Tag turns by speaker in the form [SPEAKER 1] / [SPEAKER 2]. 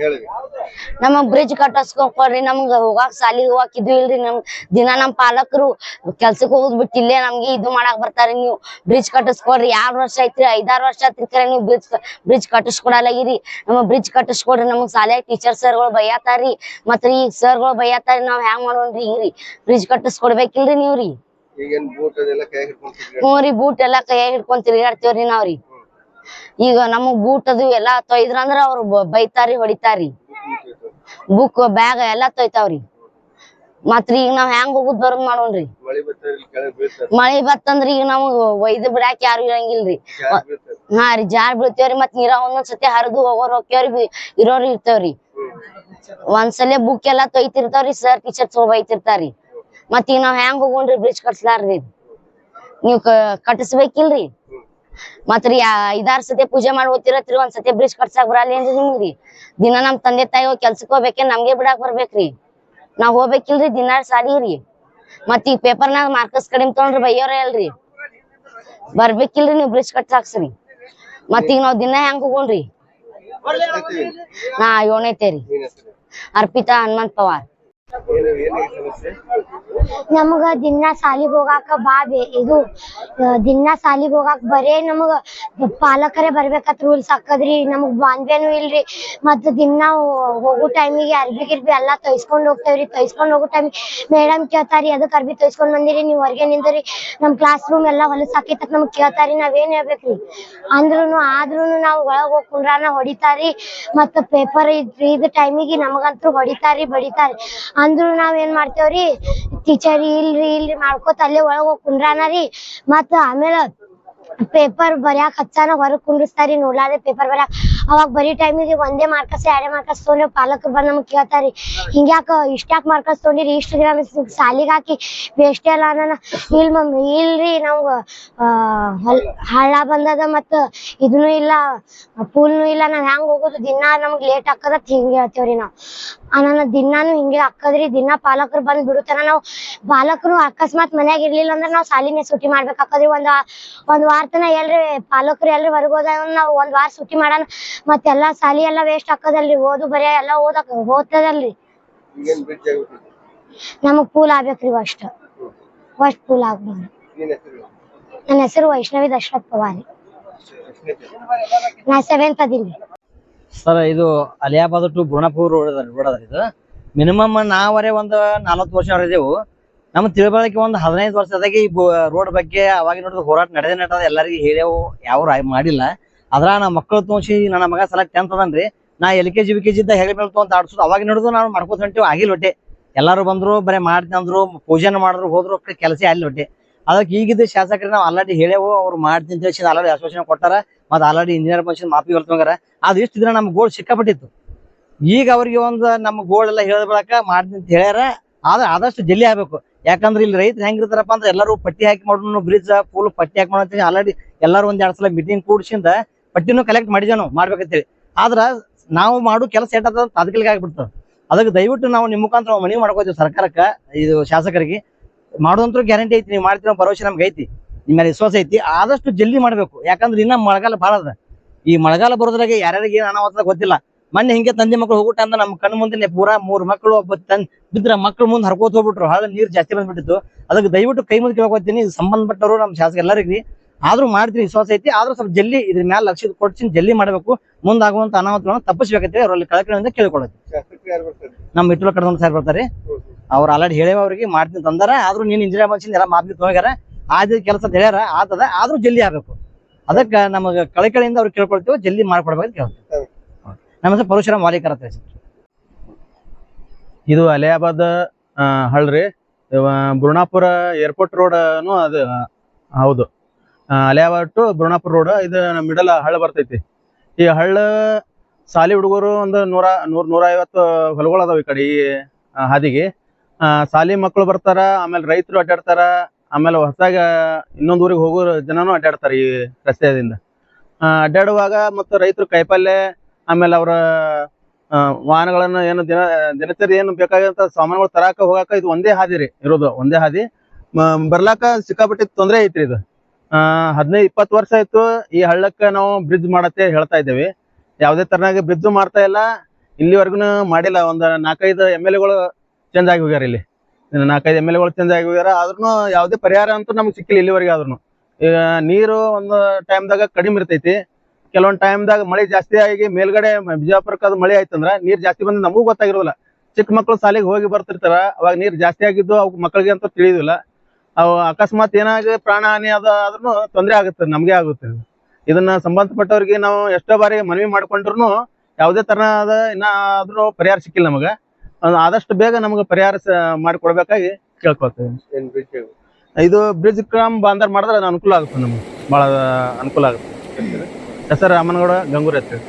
[SPEAKER 1] ಹೇಳಿ
[SPEAKER 2] ನಮಗ್ ಬ್ರಿಡ್ಜ್ ಕಟ್ಟಿಸ್ಕೊಡ್ರಿ ನಮ್ಗ ಹೋಗಾಕ್ ಸಾಲಿ ಹೋಗಾಕ್ ಇದು ಇಲ್ರಿ ನಮ್ ದಿನ ನಮ್ ಪಾಲಕರು ಕೆಲ್ಸಕ್ಕೆ ಹೋಗುದ್ ಬಿಟ್ಟು ಇಲ್ಲೇ ನಮ್ಗೆ ಇದು ಮಾಡಾಕ್ ಬರ್ತಾರಿ ನೀವು. ಬ್ರಿಡ್ಜ್ ಕಟ್ಟಿಸ್ಕೊಡ್ರಿ ಯಾರ್ ವರ್ಷ ಐತ್ರಿ ಐದಾರು ವರ್ಷ ಆತಿರ್ತಾರೆ ನೀವು ಬ್ರಿಡ್ಜ್ ಬ್ರಿಡ್ಜ್ ಕಟ್ಟಿಸ್ಕೊಡಲಾಗಿರಿ. ನಮ್ಮ ಬ್ರಿಡ್ಜ್ ಕಟ್ಟಿಸ್ಕೊಡ್ರಿ ನಮಗ್ ಶಾಲ್ಯಾಗ ಟೀಚರ್ ಸರ್ಗಳು ಬೈಯಾತಾರಿ. ಮತ್ತ್ ಈ ಸರ್ಗಳು ಬೈಯಾತಾರಿ ನಾವ್ ಹ್ಯಾಂಗ್ ಮಾಡೋಣ್ರಿ ಈಗ್ರಿ ಬ್ರಿಡ್ಜ್ ಕಟ್ಟಿಸ್ಕೊಡ್ಬೇಕಿಲ್ರಿ ನೀವ್ರಿ ಹ್ಞೂ ರೀ ಬೂಟ್ ಎಲ್ಲಾ ಕೈಯಾಗ ಹಿಡ್ಕೊಂಡ್ ತಿರ್ಗಾಡ್ತೇವ್ರಿ ನಾವ್ರಿ ಈಗ ನಮಗ್ ಬೂಟ್ ಅದು ಎಲ್ಲಾ ತೊಯ್ದ್ರಂದ್ರ ಅವ್ರು ಬ- ಬೈತಾರಿ ಹೊಡಿತಾರಿ. ಬುಕ್ ಬ್ಯಾಗ್ ಎಲ್ಲಾ ತೊಯ್ತಾವ್ರಿ. ಮತ್ರಿ ಈಗ ನಾವ್ ಹೆಂಗ್ ಹೋಗುದ್ ಬರೋದ್ ಮಾಡೋಣ್ರಿ.
[SPEAKER 1] ಮಳಿ
[SPEAKER 2] ಬತ್ತಂದ್ರ ಈಗ ನಮಗ್ ಒಯ್ದು ಬಿಡಾಕ್ ಯಾರು ಇರಂಗಿಲ್ರಿ. ಹಾ ರೀ ಜಾರ್ ಬೀಳ್ತೇವ್ರಿ ಮತ್ ನೀರ ಒಂದೊಂದ್ ಸತಿ ಹರಿದು ಹೋಗೋರ್ ಹೋಗ್ತೇವ್ರಿ ಇರೋರ್ ಇರ್ತೇವ್ರಿ. ಒಂದ್ಸಲ ಬುಕ್ ಎಲ್ಲಾ ತೊಯ್ತಿರ್ತಾವ್ರಿ ಸರ್ ಟೀಚರ್ ಚೋ ಬೈತಿರ್ತಾರಿ. ಮತ್ ಈಗ ನಾವ್ ಹೆಂಗ್ ಹೋಗೋಣ್ರಿ ಬ್ರಿಡ್ಜ್ ಕಟ್ಸ್ಲಾರ್ರಿ. ನೀವ್ ಕಟ್ಟಿಸ್ಬೇಕಿಲ್ರಿ ಮತ್ರಿ ಐದಾರ್ ಸತಿ ಪೂಜೆ ಮಾಡಿ ಹೋಗ್ತಿರತ್ರಿ, ಒಂದ್ ಸತಿ ಬ್ರಿಜ್ ಕಟ್ಸಾಕ್ ಬರಲ್ಲ ಏನ್ರಿ ನಿಮ್ಗ್ರಿ ದಿನ ನಮ್ ತಂದೆ ತಾಯಿ ಹೋಗಿ ಕೆಲ್ಸಕ್ ಹೋಗ್ಬೇಕೇನ್ ನಮ್ಗೆ ಬಿಡಾಕ್ ಬರ್ಬೇಕ್ರಿ. ನಾವ್ ಹೋಗ್ಬೇಕಿಲ್ರಿ, ದಿನಾ ರೀ. ಮತ್ ಈಗ ಪೇಪರ್ನಾಗ ಮಾರ್ಕಸ್ ಕಡಿಮೆ ತಗೊಂಡ್ರಿ ಬೈಯೋರ ಅಲ್ರಿ. ಬರ್ಬೇಕಿಲ್ರಿ ನೀವ್ ಬ್ರಿಜ್ ಕಟ್ಸಾಕ್ಸ್ರಿ. ಮತ್ ಈಗ ನಾವ್ ದಿನ ಹೆಂಗ್ ಹೋಗೋಣ್ರಿ? ನಾ ಏಳನೇತೇರಿ ಅರ್ಪಿತಾ ಹನುಮಂತ್ ಪವಾರ್.
[SPEAKER 3] ನಮಗ ದಿನ ಸಾಲಿಗ್ ಹೋಗಾಕ ಬಾ ಇದು ದಿನ ಸಾಲಿಗ್ ಹೋಗಾಕ ಬರೇ ನಮಗ ಪಾಲಕರೇ ಬರ್ಬೇಕತ್ ರೂಲ್ಸ್ ಹಾಕದ್ರಿ, ನಮಗ್ ಬಾಂಧವ್ಯನು ಇಲ್ರಿ. ಮತ್ತ ದಿನ ಹೋಗೋ ಟೈಮಿಗೆ ಅರ್ಬಿ ಗಿರ್ಬಿ ಎಲ್ಲಾ ತೊಯ್ಸ್ಕೊಂಡ್ ಹೋಗ್ತೇವ್ರಿ. ತೈಸ್ಕೊಂಡ್ ಹೋಗೋ ಟೈಮಿಗೆ ಮೇಡಮ್ ಕೇಳ್ತಾರಿ ಅದಕ್ಕೆ ಅರ್ಬಿ ತೈಸ್ಕೊಂಡ್ ಬಂದಿರಿ? ನೀವ್ ಹೊರಗೆ ನಿಂದ್ರಿ ನಮ್ ಕ್ಲಾಸ್ ರೂಮ್ ಎಲ್ಲಾ ಹೊಲಸ್ ಹಾಕಿತ್ ನಮಗ್ ಕೇಳ್ತಾರಿ, ನಾವೇನ್ ಹೇಳ್ಬೇಕ್ರಿ? ಅಂದ್ರೂನು, ಆದ್ರೂನು ನಾವ್ ಒಳಗ್ ಹೋಗ್ ಕುಂಡ್ರಾನ ಹೊಡಿತಾರಿ. ಮತ್ತ ಪೇಪರ್ ಇದ್ ಟೈಮಿಗೆ ನಮಗಂತೂ ಹೊಡಿತಾರಿ, ಬಡಿತಾರಿ. ಅಂದ್ರು ನಾವ್ ಏನ್ ಮಾಡ್ತೇವ್ರಿ? ಟೀಚರ್ ಇಲ್ರಿ ಇಲ್ರಿ ಮಾಡ್ಕೋತ ಅಲ್ಲೇ ಒಳಗ್ ಹೋಗ್ ಕುಂಡ್ರಾನ ರೀ. ಮತ್ತ ಆಮೇಲೆ ಪೇಪರ್ ಬರ್ಯಾಕ ಹಚ್ಚಾನ ಹೊರಗ್ ಕುಂಡ್ರಸ್ತಾರಿ ನೋಡ್ಲಾರ್ದೆ ಪೇಪರ್ ಬರ್ಯಾಕ. ಅವಾಗ ಬರೀ ಟೈಮಿಗೆ ಒಂದೇ ಮಾರ್ಕಸ್ ಎರಡೇ ಮಾರ್ಕಸ್ ತೊಗೊಂಡ್ರೆ ಪಾಲಕರು ಬಂದು ನಮ್ಗ್ ಕೇಳ್ತಾರಿ. ಹಿಂಗ್ಯಾಕ ಇಷ್ಟ್ಯಾಕ್ ಮಾರ್ಕಸ್ ತೊಗೊಂಡಿರಿ? ಇಷ್ಟು ದಿನ ಸಾಲಿಗೆ ಹಾಕಿ ವೇಸ್ಟ್ ಅಲ್ಲ ಅನ್ನನ. ಇಲ್ ಮಮ್ಮಿ ಇಲ್ರಿ ಹೊಲ್- ಹಳ್ಳ ಬಂದದ ಮತ್ತ ಇದನ್ನು ಇಲ್ಲ, ಪೂಲ್ನು ಇಲ್ಲ. ನಾವ್ ಹೆಂಗ್ ಹೋಗೋದು? ದಿನ ನಮ್ಗ್ ಲೇಟ್ ಹಾಕದ ಹಿಂಗ್ ಹೇಳ್ತೇವ್ರಿ ನಾವ್. ಅನ್ನ ದಿನಾನು ಹಿಂಗೆ ಹಾಕದ್ರಿ. ದಿನ ಪಾಲಕರು ಬಂದ್ ಬಿಡುತ್ತಾನ ನಾವು ಪಾಲಕರು ಅಕಸ್ಮಾತ್ ಮನ್ಯಾಗ ಇರ್ಲಿಲ್ಲ ಅಂದ್ರ ನಾವ್ ಸಾಲಿನೇ ಸೂಟಿ ಮಾಡ್ಬೇಕಾಕದ್ರಿ ಒಂದ್ ಒಂದ್ ವಾರ ತನ ಎಲ್ರಿ ಪಾಲಕರು ಎಲ್ರಿ ಹೊರಗ್ ನಾವು ನಾವ್ ಒಂದ್ ವಾರ ಸೂಟಿ ಮಾಡಾನ ಮತ್ತೆಲ್ಲಾ ಸಾಲಿ ಎಲ್ಲಾ ವೇಸ್ಟ್ ಹಾಕದಲ್ರಿ ಓದು ಬರೇ ಎಲ್ಲಾ ಓದಕ್ ಓದ್ತದಲ್ರಿ ನಮಗ್ ಪೂಲ್ ಆಗ್ಬೇಕ್ರಿ ಅಷ್ಟ ಫಸ್ಟ್ ಪೂಲ್ ಆಗ್ಬೋದು. ನನ್ನ ಹೆಸರು ವೈಷ್ಣವಿ ದಶರಥ್ ಪವಾರಿ. ನಾ ಸೆವೆಂತ್ ಅದಿನ್ರಿ
[SPEAKER 4] ಸರ್ ಇದು ಅಲಿಯಾಬಾದ್ ಟು ಗುಣಪುರ್ ರೋಡ್ ಅದ ರೋಡ್ ಅದ ಇದು. ಮಿನಿಮಮ್ ನಾವರೆ ಒಂದು ನಲವತ್ತು ವರ್ಷ ಇದೇವು. ನಮ್ಮ ತಿಳುವಳಿಕೆ ಒಂದು ಹದಿನೈದು ವರ್ಷದಾಗ ಈ ರೋಡ್ ಬಗ್ಗೆ ಅವಾಗ ನೋಡಿದ್ರೆ ಹೋರಾಟ ನಡೆದೇ ನಡೆದ ಎಲ್ಲರಿಗೂ ಹೇಳೇವು ಯಾವ ಮಾಡಿಲ್ಲ. ಅದ್ರ ನಮ್ಮ ಮಕ್ಕಳು ತೋಸಿ ನನ್ನ ಮಗ ಸಲ ಟೆಂತ್ ಅದನ್ರಿ. ನಾ L K G V K G ಇದ್ದ ಹೆಗಲ ಮೇಲೆ ಅಂತ ಆಡ್ಸೋದು. ಅವಾಗ ನೋಡಿದ್ರು ನಾನು ಮಾಡ್ಕೋತ ಹೊಂಟಿವಿ, ಆಗಿಲ್ಲ ಹೊಟ್ಟೆ. ಎಲ್ಲರೂ ಬಂದ್ರು, ಬರೀ ಮಾಡ್ತೀನಿ ಅಂದ್ರು, ಪೂಜೆನ ಮಾಡಿದ್ರು, ಹೋದ್ರು ಕೆಲಸ ಅಲ್ಲಿ ಹೊಟ್ಟೆ. ಅದಕ್ಕೆ ಈಗಿದ್ದ ಶಾಸಕರಿಗೆ ನಾವು ಆಲ್ರೆಡಿ ಹೇಳೇವು ಅವ್ರು ಮಾಡ್ತೀನಿ ಅಂತ ಹೇಳಿ ಆಲ್ರೆಡಿ ಆಶ್ವಾಸನೆ ಕೊಟ್ಟಾರ. ಮತ್ತೆ ಆಲ್ರೆಡಿ ಇಂಜಿನಿಯರ್ ಬಂದು ಮಾಪಿ ಹೊಲ್ತಂಗಾರ ಅದು ಎಷ್ಟು ನಮ್ಮ ಗೋಲ್ಡ್ ಸಿಕ್ಕಾಪಟ್ಟಿತ್ತು. ಈಗ ಅವ್ರಿಗೆ ಒಂದು ನಮ್ಮ ಗೋಲ್ಡ್ ಎಲ್ಲ ಹೇಳಿದ ಬಳಕ ಮಾಡ್ತೀನಿ ಅಂತ ಹೇಳ್ಯಾರ. ಆದ್ರೆ ಆದಷ್ಟು ಜಲ್ಲಿ ಆಗ್ಬೇಕು. ಯಾಕಂದ್ರೆ ಇಲ್ಲಿ ರೈತರು ಹೆಂಗಿರ್ತಾರಪ್ಪ ಅಂದ್ರೆ ಎಲ್ಲರೂ ಪಟ್ಟಿ ಹಾಕಿ ಮಾಡೋಣ ಬ್ರಿಡ್ಜ್ ಫುಲ್ ಪಟ್ಟಿ ಹಾಕಿ ಮಾಡಂತೀನಿ ಆಲ್ರೆಡಿ ಎಲ್ಲರೂ ಒಂದ್ ಎರಡ್ ಸಲ ಮೀಟಿಂಗ್ ಕೂಡ್ಸಿಂದ ಪಟ್ಟಿನೂ ಕಲೆಕ್ಟ್ ಮಾಡಿದ್ವಿ ನಾವು? ಮಾಡ್ಬೇಕಂತೇಳಿ. ಆದ್ರ ನಾವು ಮಾಡೋ ಕೆಲಸ ಏಟದ ತಾತ್ಕಲಿಕ ಆಗಿಬಿಡ್ತದ. ಅದಕ್ಕೆ ದಯವಿಟ್ಟು ನಾವು ನಿಮ್ಮ ಮುಖಾಂತರ ಮನವಿ ಮಾಡ್ಕೋತೀವಿ ಸರ್ಕಾರಕ್ಕೆ, ಇದು ಶಾಸಕರಿಗೆ. ಮಾಡೋದಂತೂ ಗ್ಯಾರಂಟಿ ಐತಿ, ನೀವು ಅನ್ನೋ ಭರವಸೆ ನಮ್ಗೆ ಐತಿ. ನಿಮ್ಮ ಮೇಲೆ ವಿಶ್ವಾಸ ಐತಿ. ಆದಷ್ಟು ಜಲ್ದಿ ಮಾಡ್ಬೇಕು. ಯಾಕಂದ್ರೆ ಇನ್ನ ಮಳೆಗಾಲ ಭಾಳ ಅದ. ಈ ಮಳೆಗಾಲ ಬರೋದ್ರಾಗೆ ಯಾರ್ಯಾರಿಗೆ ಏನು ಅನಾಹುತ ಗೊತ್ತಿಲ್ಲ. ಮೊನ್ನೆ ಹಿಂಗೆ ತಂದೆ ಮಕ್ಕಳು ಹೋಗ್ಬಿಟ್ಟ ಅಂತ ನಮ್ಮ ಕಣ್ಣು ಮುಂದೆ ಪೂರಾ ಮೂರು ಮಕ್ಕಳು ಒಬ್ಬ ತನ್ ಬಿದ್ರ ಮಕ್ಕಳು ಮುಂದೆ ಹರ್ಕೋತ ಹೋಗ್ಬಿಟ್ರು. ಹಾಗೆ ನೀರು ಜಾಸ್ತಿ ಬಂದ್ಬಿಟ್ಟಿತ್ತು. ಅದಕ್ಕೆ ದಯವಿಟ್ಟು ಕೈ ಮುಂದೆ ಕೇಳ್ಕೊತೀನಿ. ಸಂಬಂಧಪಟ್ಟವರು, ನಮ್ಮ ಶಾಸಕ ಎಲ್ಲರಿಗೆ. ಆದ್ರೂ ಮಾಡ್ತೀನಿ ವಿಶ್ವಾಸ ಐತಿ ಆದ್ರೂ ಸ್ವಲ್ಪ ಜಲ್ದಿ ಇದ್ರ ಮೇಲೆ ಲಕ್ಷ ಕೊಡ್ತೀನಿ ಜಲ್ದಿ ಮಾಡಬೇಕು ಮುಂದಾಗುವಂತ ಅನಾಹುತಗಳನ್ನ ತಪ್ಪಿಸ್ಬೇಕೈತಿ ಅವರಲ್ಲಿ ಕಳಕಳಿಯಿಂದ ಕೇಳ್ಕೊಳ್ಳೋದು. ನಮ್ಮ ಇಟ್ಲು ಕಡೆ ಸರ್ ಬರ್ತಾರೆ ಅವ್ರು ಆಲ್ರೆಡಿ ಹೇಳೇವ ಅವ್ರಿಗೆ ಮಾಡ್ತೀನಿ ತಂದಾರ ಆದ್ರೂ ನೀನ್ ಇಂಜಿನಿಯರ್ ಮನ್ಸಿಂದ ಎಲ್ಲ ಮಾಪಿ ಹೋಗ್ಯಾರ ಆದ ಕೆಲಸ ಹೇಳ್ಯಾರ ಆತದ ಆದ್ರೂ ಜಲ್ದಿ ಆಗ್ಬೇಕು. ಅದಕ್ಕೆ ನಮಗೆ ಕಳಕಳಿಯಿಂದ ಅವ್ರು ಕೇಳ್ಕೊಳ್ತೀವಿ ಜಲ್ದಿ ಮಾಡ್ಕೊಡ್ಬೇಕು ಕೇಳ್ತೀವಿ. ನಮ್ಮ ಹೆಸರು ಪರಶುರಾಮ್ ವಾಲಿಕರ್ ಅಂತ.
[SPEAKER 5] ಇದು ಅಲಿಯಾಬಾದ್ ಹಳ್ರಿ ಬೃಣಾಪುರ ಬುರ್ಣಾಪುರ ಏರ್ಪೋರ್ಟ್ ರೋಡ್ ಅದು ಹೌದು. ಆ, ಅಲಿಯಾಬಾದ್ ಟು ಬುರ್ಣಾಪುರ ರೋಡ್ ಇದು ಮಿಡಲ್ ಹಳ್ಳ ಬರ್ತೈತಿ. ಈ ಹಳ್ಳ ಸಾಲಿ ಹುಡುಗರು ಒಂದು ನೂರ ನೂರ್ ನೂರ ಐವತ್ತು ಹೊಲಗಳು ಅದಾವ ಈ ಕಡೆ ಈ ಹಾದಿಗೆ. ಸಾಲಿ ಮಕ್ಕಳು ಬರ್ತಾರ ಆಮೇಲೆ ರೈತರು ಅಡ್ಡಾಡ್ತಾರ ಆಮೇಲೆ ಹೊಸದಾಗ ಇನ್ನೊಂದು ಊರಿಗೆ ಹೋಗೋ ಜನನು ಅಡ್ಡಾಡ್ತಾರ ಈ ರಸ್ತೆಯಿಂದ. ಅಡ್ಡಾಡುವಾಗ ಮತ್ತು ರೈತರು ಕೈಪಲ್ಯ ಆಮೇಲೆ ಅವರ ವಾಹನಗಳನ್ನ ಏನು ದಿನ ದಿನಚರಿ ಏನು ಬೇಕಾಗಿರೋ ಸಾಮಾನುಗಳು ತರಾಕ ಹೋಗಾಕ ಇದು ಒಂದೇ ಹಾದಿ ರೀ ಇರೋದು ಒಂದೇ ಹಾದಿ. ಬರ್ಲಾಕ ಸಿಕ್ಕಾಪಟ್ಟಿ ತೊಂದರೆ ಐತ್ರಿ ಇದು. ಆ, ಹದಿನೈದು ಇಪ್ಪತ್ತು ವರ್ಷ ಆಯ್ತು ಈ ಹಳ್ಳಕ್ಕೆ ನಾವು ಬ್ರಿಡ್ಜ್ ಮಾಡತ್ತೆ ಹೇಳ್ತಾ ಇದ್ದೇವೆ. ಯಾವುದೇ ತರನಾಗಿ ಬ್ರಿಡ್ಜ್ ಮಾಡ್ತಾ ಇಲ್ಲ. ಇಲ್ಲಿವರೆಗೂ ಮಾಡಿಲ್ಲ. ಒಂದ್ ನಾಲ್ಕೈದು ಎಂ ಎಲ್ ಎಗಳು ಚೇಂಜ್ ಆಗಿ ಹೋಗ್ಯಾರ ಇಲ್ಲಿ. ನಾಲ್ಕೈದು ಎಂ ಎಲ್ ಎಗಳು ಚೇಂಜ್ ಆಗಿ ಹೋಗ್ಯಾರ. ಆದ್ರೂ ಯಾವುದೇ ಪರಿಹಾರ ಅಂತೂ ನಮ್ಗೆ ಸಿಕ್ಕಿಲ್ಲ ಇಲ್ಲಿವರೆಗೆ ಆದ್ರೂ ಈಗ ನೀರು ಒಂದು ಟೈಮ್ದಾಗ ಕಡಿಮೆ ಇರ್ತೈತಿ. ಕೆಲವೊಂದ್ ಟೈಮ್ದಾಗ ಮಳೆ ಜಾಸ್ತಿ ಆಗಿ ಮೇಲ್ಗಡೆ ಬಿಜಾಪುರಕ್ಕೆ ಅದು ಮಳೆ ಆಯ್ತಂದ್ರ ನೀರ್ ಜಾಸ್ತಿ ಬಂದ್ರೆ ನಮಗೂ ಗೊತ್ತಾಗಿರೋದಿಲ್ಲ. ಚಿಕ್ಕ ಮಕ್ಕಳು ಶಾಲೆಗೆ ಹೋಗಿ ಬರ್ತಿರ್ತಾರ. ಅವಾಗ ನೀರ್ ಜಾಸ್ತಿ ಆಗಿದ್ದು ಅವ್ ಮಕ್ಕಳಿಗೆ ಅಂತ ತಿಳಿಯೋದಿಲ್ಲ. ಅವು ಅಕಸ್ಮಾತ್ ಏನಾಗಿ ಪ್ರಾಣ ಹಾನಿ ಅದ ಆದ್ರೂ ತೊಂದರೆ ಆಗುತ್ತೆ ನಮಗೆ ಆಗುತ್ತೆ. ಇದನ್ನ ಸಂಬಂಧಪಟ್ಟವ್ರಿಗೆ ನಾವು ಎಷ್ಟೋ ಬಾರಿ ಮನವಿ ಮಾಡ್ಕೊಂಡ್ರು ಯಾವುದೇ ತರನಾದ ಇನ್ನ ಆದ್ರೂ ಪರಿಹಾರ ಸಿಕ್ಕಿಲ್ಲ ನಮಗ. ಆದಷ್ಟು ಬೇಗ ನಮ್ಗೆ ಪರಿಹಾರ ಮಾಡಿಕೊಡ್ಬೇಕಾಗಿ ಕೇಳ್ಕೊಳ್ತೇವೆ
[SPEAKER 1] ಆಗುತ್ತೆ
[SPEAKER 5] ಇದು ಬ್ರಿಡ್ಜ್ ಕ್ರಮ್ ಬಾಂಧರ್ ಮಾಡಿದ್ರೆ ಅನುಕೂಲ ಆಗುತ್ತೆ ನಮ್ಗೆ. ಭಾಳ ಅನುಕೂಲ ಆಗುತ್ತೆ. ಹೆಸರು ರಾಮನಗೌಡ ಗಂಗೂರ್ ಹೇಳಿ.